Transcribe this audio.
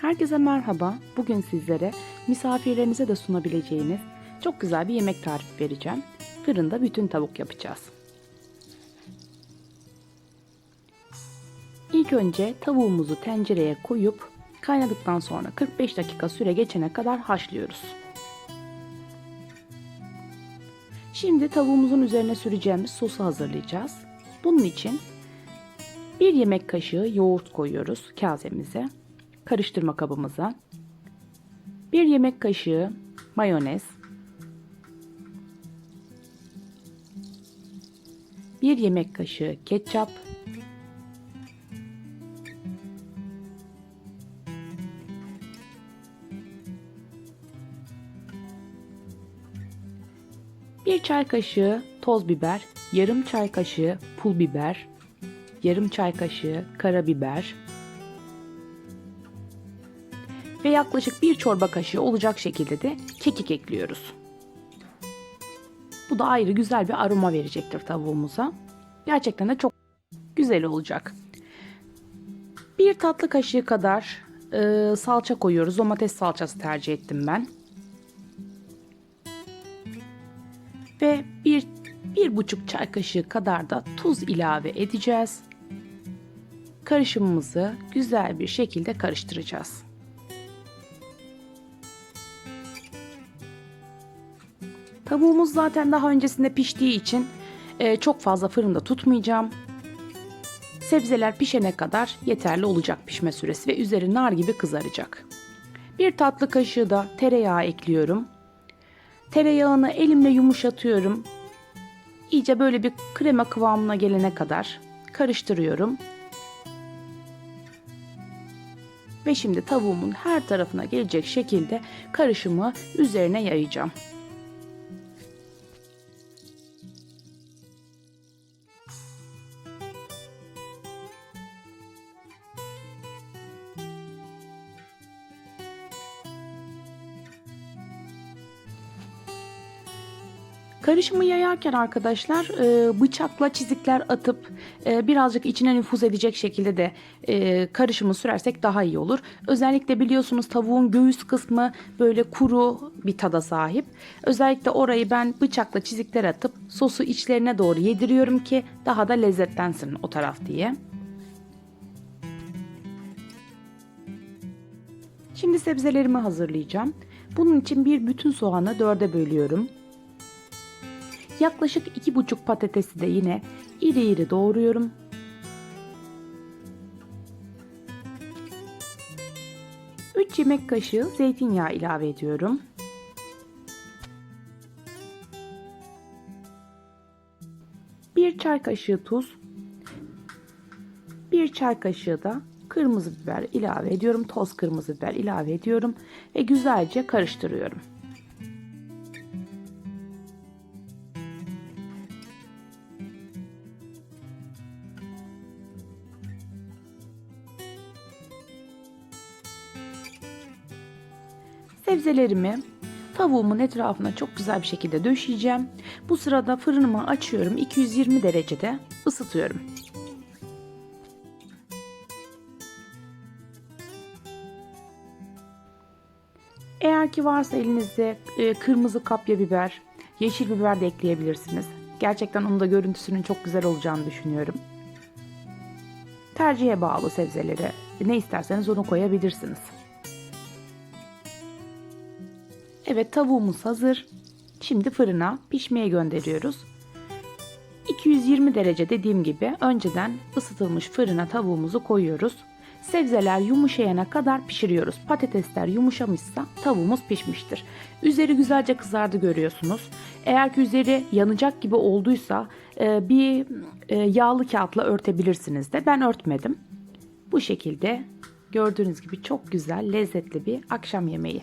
Herkese merhaba. Bugün sizlere misafirlerinize de sunabileceğiniz çok güzel bir yemek tarifi vereceğim. Fırında bütün tavuk yapacağız. İlk önce tavuğumuzu tencereye koyup kaynadıktan sonra 45 dakika süre geçene kadar haşlıyoruz. Şimdi tavuğumuzun üzerine süreceğimiz sosu hazırlayacağız. Bunun için bir yemek kaşığı yoğurt koyuyoruz kasemize karıştırma kabımıza. Bir yemek kaşığı mayonez. Bir yemek kaşığı ketçap. Bir çay kaşığı toz biber, yarım çay kaşığı pul biber, yarım çay kaşığı karabiber, ve yaklaşık bir çorba kaşığı olacak şekilde de kekik ekliyoruz. Bu da ayrı güzel bir aroma verecektir tavuğumuza. Gerçekten de çok güzel olacak. Bir tatlı kaşığı kadar e, salça koyuyoruz. Domates salçası tercih ettim ben. Ve bir, bir buçuk çay kaşığı kadar da tuz ilave edeceğiz. Karışımımızı güzel bir şekilde karıştıracağız. Tavuğumuz zaten daha öncesinde piştiği için e, çok fazla fırında tutmayacağım. Sebzeler pişene kadar yeterli olacak pişme süresi ve üzeri nar gibi kızaracak. Bir tatlı kaşığı da tereyağı ekliyorum. Tereyağını elimle yumuşatıyorum. İyice böyle bir krema kıvamına gelene kadar karıştırıyorum. Ve şimdi tavuğumun her tarafına gelecek şekilde karışımı üzerine yayacağım. Karışımı yayarken arkadaşlar e, bıçakla çizikler atıp e, birazcık içine nüfuz edecek şekilde de e, karışımı sürersek daha iyi olur. Özellikle biliyorsunuz tavuğun göğüs kısmı böyle kuru bir tada sahip. Özellikle orayı ben bıçakla çizikler atıp sosu içlerine doğru yediriyorum ki daha da lezzetlensin o taraf diye. Şimdi sebzelerimi hazırlayacağım. Bunun için bir bütün soğanı dörde bölüyorum. Yaklaşık iki buçuk patatesi de yine iri iri doğruyorum. Yemek kaşığı zeytinyağı ilave ediyorum. Bir çay kaşığı tuz. Bir çay kaşığı da kırmızı biber ilave ediyorum. Toz kırmızı biber ilave ediyorum ve güzelce karıştırıyorum. Sebzelerimi tavuğumun etrafına çok güzel bir şekilde döşeyeceğim. Bu sırada fırınımı açıyorum. 220 derecede ısıtıyorum. Eğer ki varsa elinizde e, kırmızı kapya biber, yeşil biber de ekleyebilirsiniz. Gerçekten onun da görüntüsünün çok güzel olacağını düşünüyorum. Tercihe bağlı sebzeleri ne isterseniz onu koyabilirsiniz. Evet tavuğumuz hazır. Şimdi fırına pişmeye gönderiyoruz. 220 derece dediğim gibi önceden ısıtılmış fırına tavuğumuzu koyuyoruz. Sebzeler yumuşayana kadar pişiriyoruz. Patatesler yumuşamışsa tavuğumuz pişmiştir. Üzeri güzelce kızardı görüyorsunuz. Eğer ki üzeri yanacak gibi olduysa e, bir e, yağlı kağıtla örtebilirsiniz de. Ben örtmedim. Bu şekilde gördüğünüz gibi çok güzel lezzetli bir akşam yemeği.